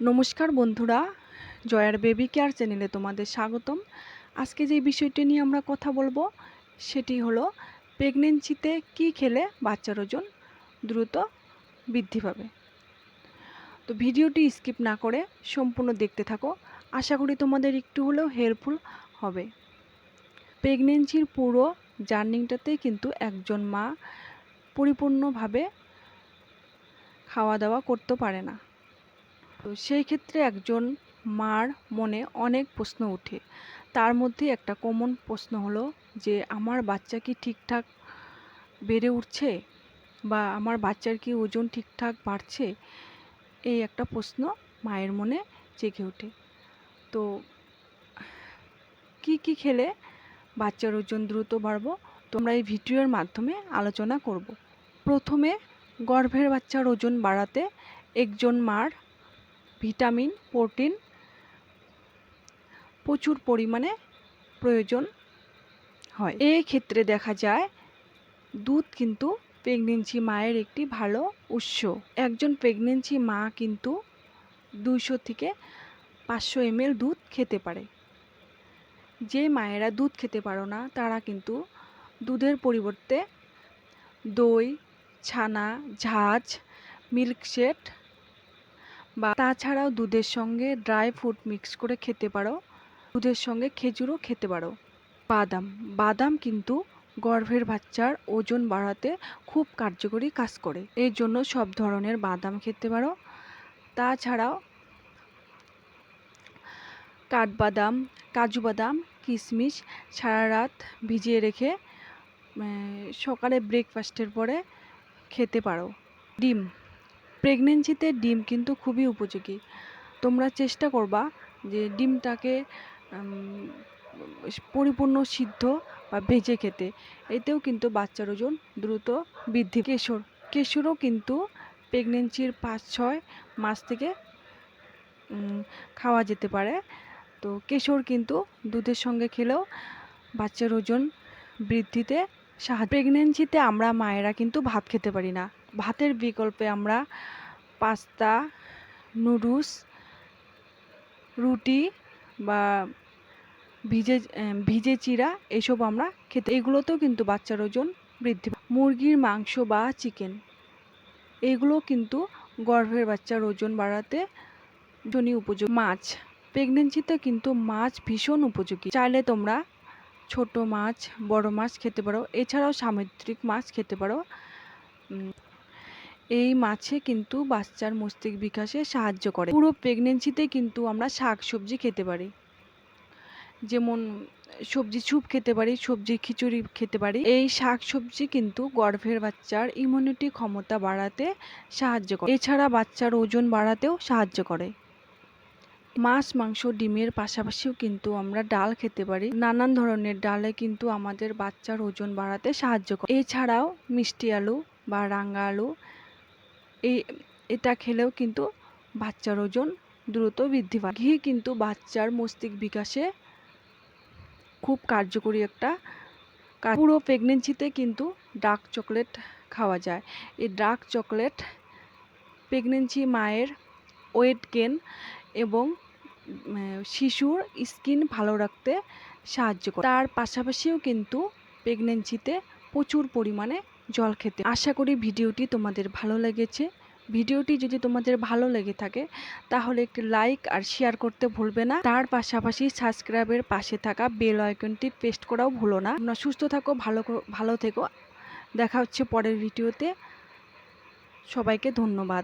নমস্কার বন্ধুরা, জয়ার বেবি কেয়ার চ্যানেলে তোমাদের স্বাগতম। আজকে যে বিষয়টি নিয়ে আমরা কথা বলব, সেটি হলো প্রেগনেন্সিতে কি খেলে বাচ্চার ওজন দ্রুত বৃদ্ধি পাবে। তো ভিডিওটি স্কিপ না করে সম্পূর্ণ দেখতে থাকো। আশা করি তোমাদের একটু হলেও হেল্পফুল হবে। প্রেগনেন্সির পুরো জার্নিংটাতে কিন্তু একজন মা পরিপূর্ণভাবে খাওয়া দাওয়া করতে পারে না। তো সেই ক্ষেত্রে একজন মার মনে অনেক প্রশ্ন ওঠে। তার মধ্যে একটা কমন প্রশ্ন হলো যে, আমার বাচ্চা কি ঠিকঠাক বেড়ে উঠছে? বা আমার বাচ্চার কি ওজন ঠিকঠাক বাড়ছে? এই একটা প্রশ্ন মায়ের মনে জেগে ওঠে। তো কি কি খেলে বাচ্চার ওজন দ্রুত বাড়বো? তোমরা এই ভিডিওর মাধ্যমে আলোচনা করব। প্রথমে গর্ভের বাচ্চার ওজন বাড়াতে একজন মার ভিটামিন, প্রোটিন প্রচুর পরিমাণে প্রয়োজন হয়। এই ক্ষেত্রে দেখা যায়, দুধ কিন্তু প্রেগনেন্সি মায়ের একটি ভালো উৎস। একজন প্রেগনেন্সি মা কিন্তু দুইশো থেকে পাঁচশো এমএল দুধ খেতে পারে। যে মায়েরা দুধ খেতে পারো না, তারা কিন্তু দুধের পরিবর্তে দই, ছানা, ঝাঁজ, মিল্কশেক বা তাছাড়াও দুধের সঙ্গে ড্রাই ফ্রুট মিক্স করে খেতে পারো। দুধের সঙ্গে খেজুরও খেতে পারো। বাদাম। বাদাম কিন্তু গর্ভের বাচ্চার ওজন বাড়াতে খুব কার্যকরী কাজ করে। এর জন্য সব ধরনের বাদাম খেতে পারো। তাছাড়াও কাঠবাদাম, কাজু বাদাম, কিশমিশ সারা রাত ভিজিয়ে রেখে সকালে ব্রেকফাস্টের পরে খেতে পারো। ডিম। প্রেগনেন্সিতে ডিম কিন্তু খুবই উপযোগী। তোমরা চেষ্টা করবা যে ডিমটাকে পরিপূর্ণ সিদ্ধ বা ভেজে খেতে। এতেও কিন্তু বাচ্চার ওজন দ্রুত বৃদ্ধি কেশর, কেশরও কিন্তু প্রেগনেন্সির পাঁচ ছয় মাস থেকে খাওয়া যেতে পারে। তো কেশর কিন্তু দুধের সঙ্গে খেলেও বাচ্চার ওজন বৃদ্ধিতে সাহায্য প্রেগনেন্সিতে আমরা মায়েরা কিন্তু ভাত খেতে পারি না। ভাতের বিকল্পে আমরা পাস্তা, নুডলস, রুটি বা ভিজে ভিজে চিরা এসব আমরা খেতে, এগুলোতেও কিন্তু বাচ্চার ওজন বৃদ্ধি মুরগির মাংস বা চিকেন এগুলো কিন্তু গর্ভের বাচ্চার ওজন বাড়াতে জনি উপযোগী। মাছ, প্রেগনেন্সিতে কিন্তু মাছ ভীষণ উপযোগী। চাইলে তোমরা ছোট মাছ, বড় মাছ খেতে পারো। এছাড়াও সামুদ্রিক মাছ খেতে পারো। এই মাছে কিন্তু বাচ্চার মস্তিষ্ক বিকাশে সাহায্য করে। পুরো প্রেগনেন্সিতে কিন্তু আমরা শাক সবজি খেতে পারি। যেমন সবজি স্যুপ খেতে পারি, সবজি খিচুড়ি খেতে পারি। এই শাক সবজি কিন্তু গর্ভের বাচ্চার ইমিউনিটি ক্ষমতা বাড়াতে সাহায্য করে। এছাড়া বাচ্চার ওজন বাড়াতেও সাহায্য করে। মাছ, মাংস, ডিমের পাশাপাশিও কিন্তু আমরা ডাল খেতে পারি। নানান ধরনের ডালে কিন্তু আমাদের বাচ্চার ওজন বাড়াতে সাহায্য করে। এছাড়াও মিষ্টি আলু বা রাঙা আলু এই, এটা খেলেও কিন্তু বাচ্চার ওজন দ্রুত বৃদ্ধি পায়। ঘি কিন্তু বাচ্চার মস্তিষ্ক বিকাশে খুব কার্যকরী একটা পুরো প্রেগনেন্সিতে কিন্তু ডার্ক চকলেট খাওয়া যায়। এই ডার্ক চকলেট প্রেগনেন্সি মায়ের ওয়েট গেন এবং শিশুর স্কিন ভালো রাখতে সাহায্য করে। তার পাশাপাশিও কিন্তু প্রেগনেন্সিতে প্রচুর পরিমাণে জল খেতে। আশা করি ভিডিওটি তোমাদের ভালো লেগেছে। ভিডিওটি যদি তোমাদের ভালো লেগে থাকে, তাহলে একটি লাইক আর শেয়ার করতে ভুলবে না। তার পাশাপাশি সাবস্ক্রাইবের পাশে থাকা বেল আইকনটি পেস্ট করাও ভুলো না। তোমরা সুস্থ থাকো, ভালো ভালো থেকো। দেখা হচ্ছে পরের ভিডিওতে। সবাইকে ধন্যবাদ।